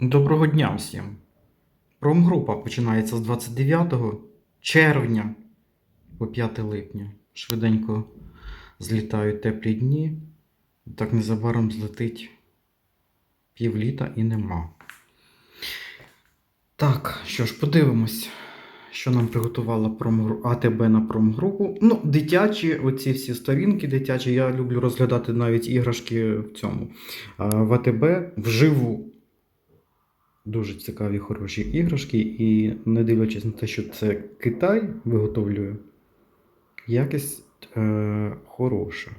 Доброго дня всім. Промгрупа починається з 29 червня по 5 липня. Швиденько злітають теплі дні. Так незабаром злетить півліта і нема. Так, що ж, подивимось, що нам приготувала промгру... АТБ на промгрупу. Ну, дитячі, оці всі сторінки дитячі. Я люблю розглядати навіть іграшки в цьому. В АТБ вживу. Дуже цікаві, хороші іграшки, і не дивлячись на те, що це Китай виготовлює, якість е, хороша.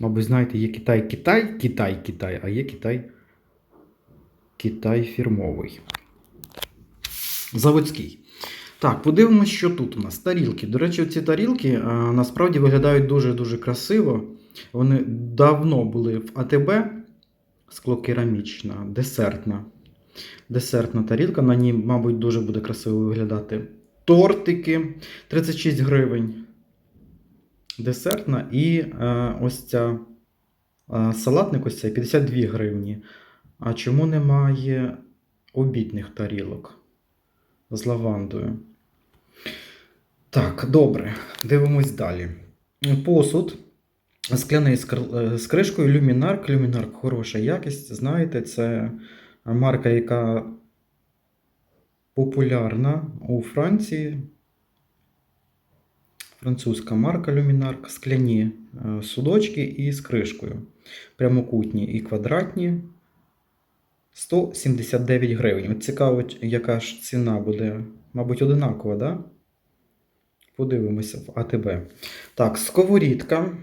Мабуть, знаєте, є Китай Китай, Китай Китай, а є Китай Китай фірмовий. Заводський. Так, подивимось, що тут у нас. Тарілки. До речі, ці тарілки е, насправді виглядають дуже-дуже красиво. Вони давно були в АТБ, склокерамічна, десертна. Десертна тарілка. На ній, мабуть, дуже буде красиво виглядати. Тортики 36 гривень. Десертна. І е, ось ця е, салатник ось цей 52 гривні. А чому немає обідних тарілок з лавандою? Так, добре. Дивимось далі. Посуд. Скляний е, з кришкою Люмінарк. Люмінарк хороша якість. Знаєте, це марка, яка популярна у Франції. Французька марка Люмінарк. Скляні е, судочки і з кришкою. Прямокутні і квадратні. 179 гривень. От цікаво, яка ж ціна буде, мабуть, одинакова, да? Подивимося в АТБ. Так, сковорідка.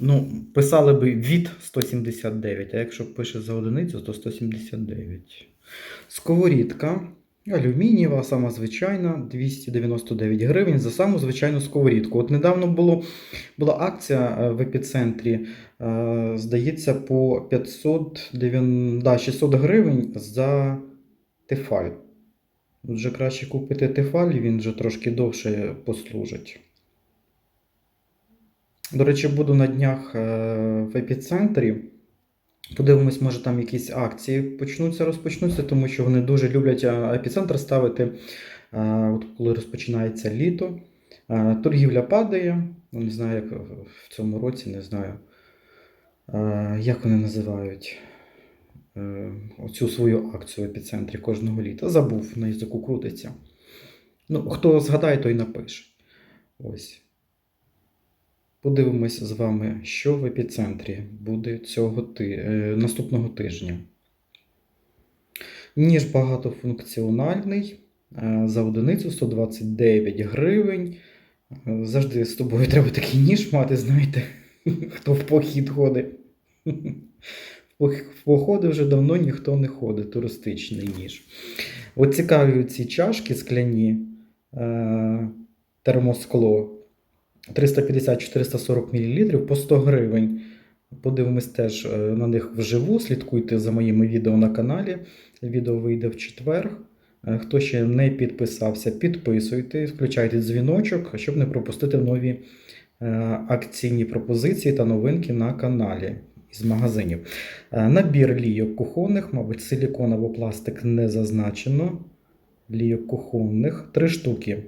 Ну, писали би від 179, а якщо пише за одиницю, то 179. Сковорідка. Алюмінієва, сама звичайна, 299 гривень за саму звичайну сковорідку. От недавно було, була акція е, в епіцентрі, е, здається, по 509, да, 600 гривень за тефаль. От Вже краще купити тефаль, він вже трошки довше послужить. До речі, буду на днях е, в епіцентрі. Подивимось, може там якісь акції почнуться, розпочнуться, тому що вони дуже люблять е, епіцентр ставити, е, от коли розпочинається літо. Торгівля падає. Ну, Не знаю, як в цьому році, не знаю, як вони називають оцю свою акцію в епіцентрі кожного літа. Забув, на язику крутиться. Ну, хто згадає, той напише. Ось. Подивимося з вами, що в епіцентрі буде цього ти... е, наступного тижня. Ніж багатофункціональний. е, За одиницю 129 гривень. Завжди з тобою треба такий ніж мати, знаєте, хто в похід ходить. В походи вже давно ніхто не ходить, туристичний ніж. От цікаві ці чашки скляні, е, термоскло. 350-440 мл по 100 гривень. Подивимось теж е, на них вживу. Слідкуйте за моїми відео на каналі. Відео вийде в четвер. Е, Хто ще не підписався, підписуйтесь, включайте дзвіночок, щоб не пропустити нові е, акційні пропозиції та новинки на каналі із магазинів. Набір лійок кухонних, мабуть, силікон або пластик не зазначено. Лійок кухонних. Три штуки.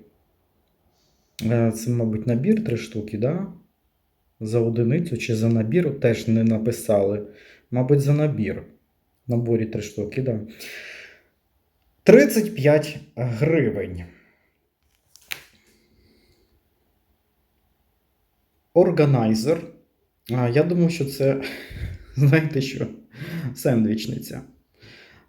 Е, Це, мабуть, набір три штуки, да? За одиницю чи за набір теж не написали. Мабуть, за набір. Наборі три штуки, да. 35 гривень. Органайзер. Я думав, що це, знаєте що, сендвічниця.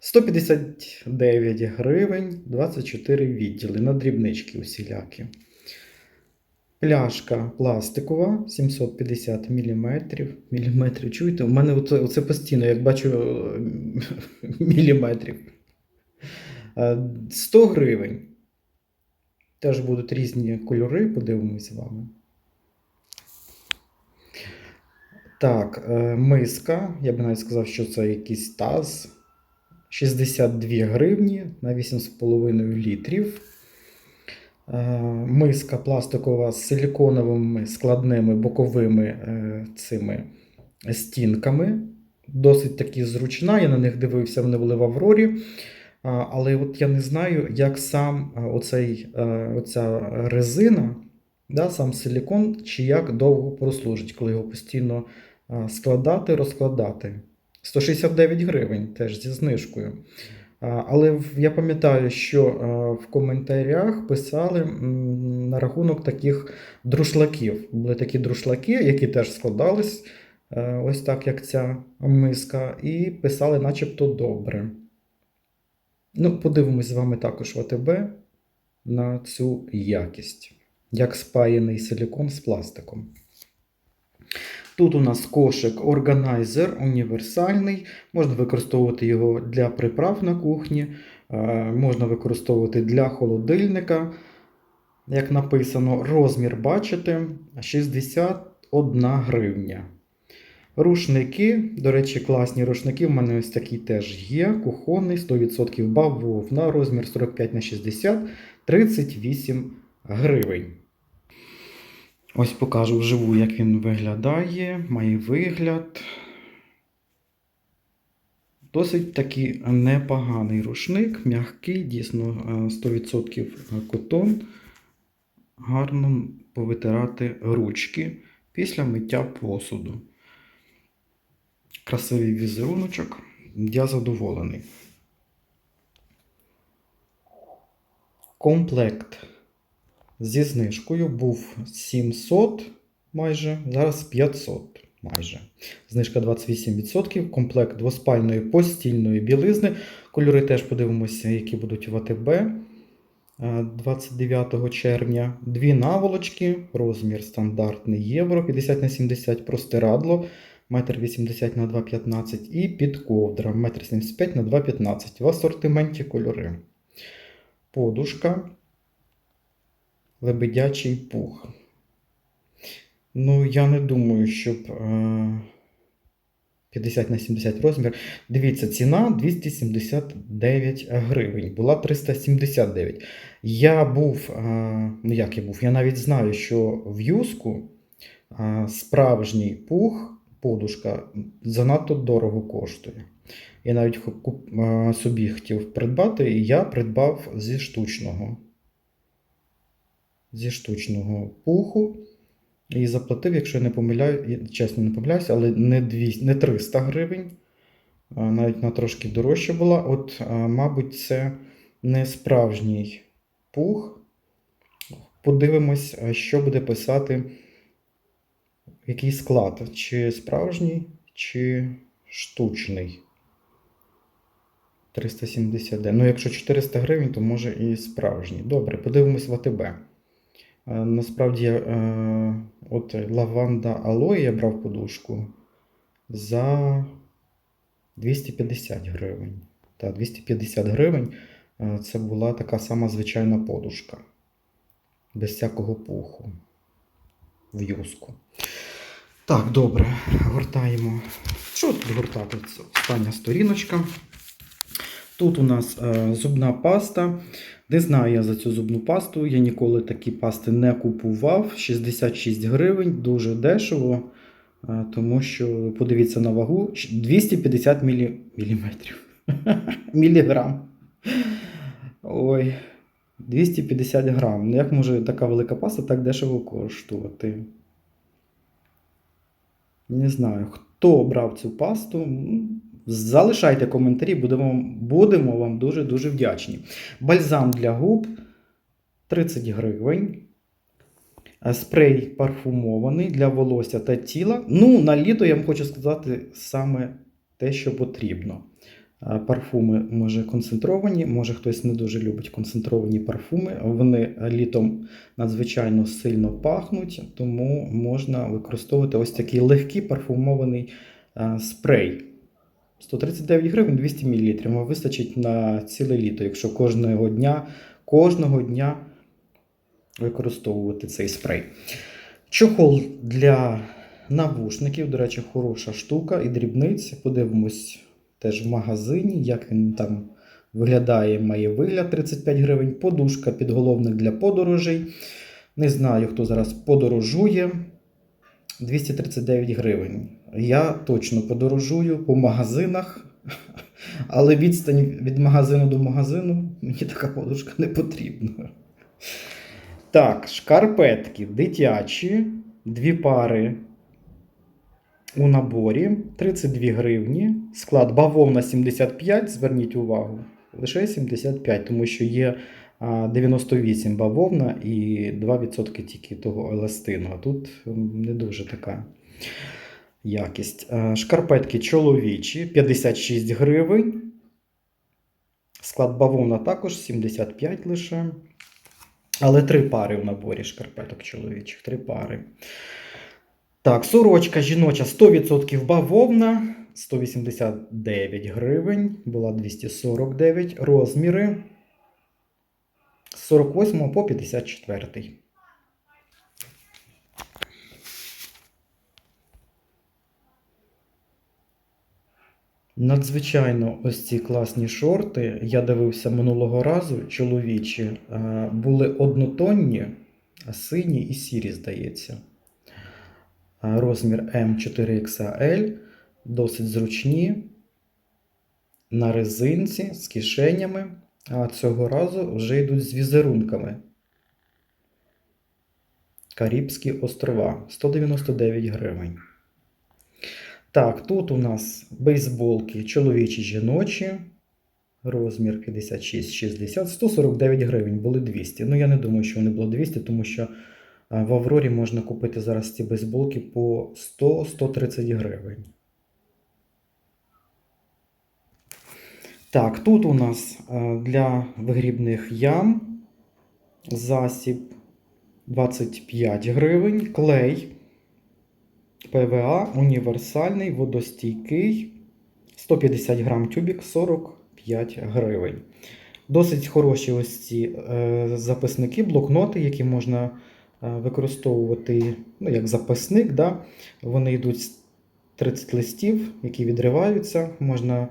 159 гривень, 24 відділи на дрібнички усілякі. Пляшка пластикова 750 мм. Міліметрів. Чуєте? У мене оце постійно, як бачу е, міліметрів. Е, 100 гривень. Теж будуть різні кольори, подивимось з вами. Так, е, миска. Я би навіть сказав, що це якийсь таз. 62 гривні на 8,5 літрів. Е, Миска пластикова з силіконовими складними боковими е, цими стінками. досить таки зручна. Я на них дивився, вони були в Аврорі. Але от я не знаю, як сам оцей, е, оця резина, да, сам силікон, чи як довго прослужить, коли його постійно складати, розкладати. 169 гривень теж зі знижкою. Але я пам'ятаю, що в коментарях писали на рахунок таких друшлаків. Були такі друшлаки, які теж складались е, ось так, як ця миска, і писали, начебто, добре. Ну, подивимось з вами також в АТБ на цю якість, як спаяний силікон з пластиком. Тут у нас кошик органайзер універсальний. Можна використовувати його для приправ на кухні, е, можна використовувати для холодильника. Як написано, розмір бачите 61 гривня. Рушники, до речі, класні рушники. В мене ось такі теж є. Кухонний, 100% бавовна, розмір 45 на 60, 38 гривень. Ось покажу вживу, як він виглядає. Має вигляд. Досить таки непоганий рушник, м'який, дійсно е, 100% котон. Гарно повитирати ручки після миття посуду. Красивий візеруночок. Я задоволений. Комплект зі знижкою був 700 майже, зараз 500 майже. Знижка 28%, комплект двоспальної постільної білизни. Кольори теж подивимося, які будуть в АТБ е, 29 червня. Дві наволочки, розмір стандартний євро 50 на 70 простирадло. 1,80 на 2,15 і підковдра 1,75 на 2,15 в асортименті кольори. Подушка, лебедячий пух. Ну, я не думаю, щоб е, 50 на 70 розмір. Дивіться, ціна 279 гривень. Була 379. Я був, е, ну як я був, я навіть знаю, що в юску е, справжній пух, подушка, занадто дорого коштує. Я навіть е, собі хотів придбати, і я придбав зі штучного. Зі штучного пуху. І заплатив, якщо я не помиляю, чесно не помиляюся, але не, 200, не 300 гривень, навіть на трошки дорожче була. От, мабуть, це не справжній пух. Подивимось, що буде писати, який склад, чи справжній, чи штучний. 370. Ну, якщо 400 гривень, то може і справжній. Добре, подивимось в АТБ. Е, Насправді, е, от лаванда алоє я брав подушку за 250 гривень. Та, 250 гривень е, це була така сама звичайна подушка. Без всякого пуху. В юску. Так, добре. Гортаємо. Що тут гортати? Це остання сторіночка. Тут у нас е, зубна паста. Не знаю я за цю зубну пасту. Я ніколи такі пасти не купував. 66 гривень, дуже дешево. е, Тому що, подивіться на вагу, 250 мілі... міліметрів. Міліграм. Ой, 250 грам. Ну як може така велика паста так дешево коштувати? Не знаю, хто брав цю пасту. Залишайте коментарі, будемо, будемо вам дуже-дуже вдячні. Бальзам для губ 30 гривень. Е, Спрей парфумований для волосся та тіла. Ну, на літо я вам хочу сказати саме те, що потрібно. Е, Парфуми може концентровані, може хтось не дуже любить концентровані парфуми. Вони літом надзвичайно сильно пахнуть, тому можна використовувати ось такий легкий парфумований е, спрей. 139 гривень 200 мл. Вистачить на ціле літо, якщо кожного дня, кожного дня використовувати цей спрей. Чохол для навушників, до речі, хороша штука і дрібниць. Подивимось теж в магазині, як він там виглядає, має вигляд 35 гривень. Подушка, підголовник для подорожей. Не знаю, хто зараз подорожує. 239 гривень. Я точно подорожую по магазинах, але відстань від магазину до магазину мені така подушка не потрібна. Так, шкарпетки дитячі, дві пари у наборі 32 гривні. Склад бавовна 75, зверніть увагу. Лише 75, тому що є 98 бавовна і 2% тільки того еластину. А тут не дуже така якість. Шкарпетки чоловічі 56 гривень. Склад бавовна також 75 лише. Але три пари в наборі шкарпеток чоловічих. Три пари. Так, сорочка жіноча 100% бавовна, 189 гривень, була 249 розміри з 48 по 54. Надзвичайно ось ці класні шорти. Я дивився минулого разу, чоловічі, е, були однотонні, сині і сірі, здається. Розмір М4XL, досить зручні, на резинці з кишенями, а цього разу вже йдуть з візерунками. Карибські острова 199 гривень. Так, тут у нас бейсболки чоловічі жіночі. Розмір 56-60, 149 гривень, були 200. Ну, я не думаю, що вони було 200, тому що в Аврорі можна купити зараз ці бейсболки по 100-130 гривень. Так, тут у нас е, для вигрібних ям засіб 25 гривень, клей ПВА універсальний, водостійкий, 150 грам тюбік 45 гривень. Досить хороші ось ці е, записники, блокноти, які можна е, використовувати ну, як записник. Да? Вони йдуть з 30 листів, які відриваються. Можна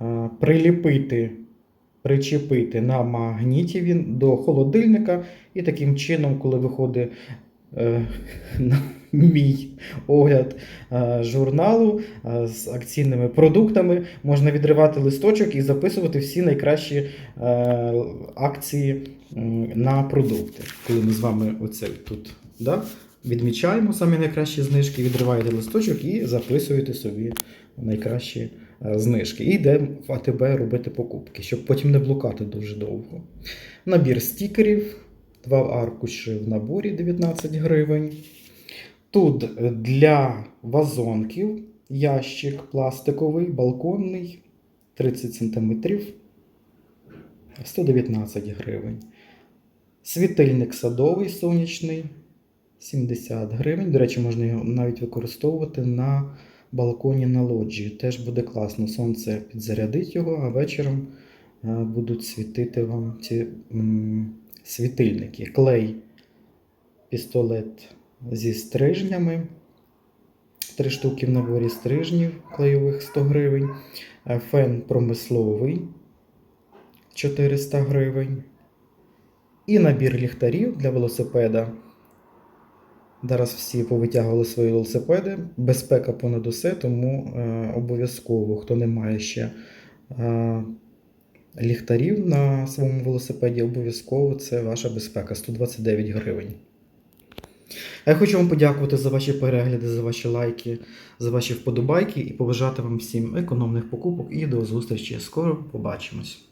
е, приліпити, причепити на магніті він до холодильника. І таким чином, коли виходить на мій огляд е, журналу е, з акційними продуктами, можна відривати листочок і записувати всі найкращі е, акції на продукти. Коли ми з вами оце тут да, відмічаємо самі найкращі знижки, відриваєте листочок і записуєте собі найкращі е, знижки. І йдемо в АТБ робити покупки, щоб потім не блукати дуже довго. Набір стікерів, два аркуші в наборі 19 гривень. Тут е, для вазонків ящик пластиковий, балконний 30 см 119 гривень. Світильник садовий сонячний 70 гривень. До речі, можна його навіть використовувати на балконі на лоджії. Теж буде класно. Сонце підзарядить його, а вечором е, будуть світити вам ці світильники. Клей, пістолет зі стрижнями. Три штуки в наборі стрижнів клейових 100 гривень. Е, Фен промисловий 400 гривень. І набір ліхтарів для велосипеда. Зараз всі повитягували свої велосипеди. Безпека понад усе, тому е, обов'язково, хто не має ще е, ліхтарів на своєму велосипеді, обов'язково це ваша безпека 129 гривень. А Я хочу вам подякувати за ваші перегляди, за ваші лайки, за ваші вподобайки і побажати вам всім економних покупок і до зустрічі. Скоро побачимось.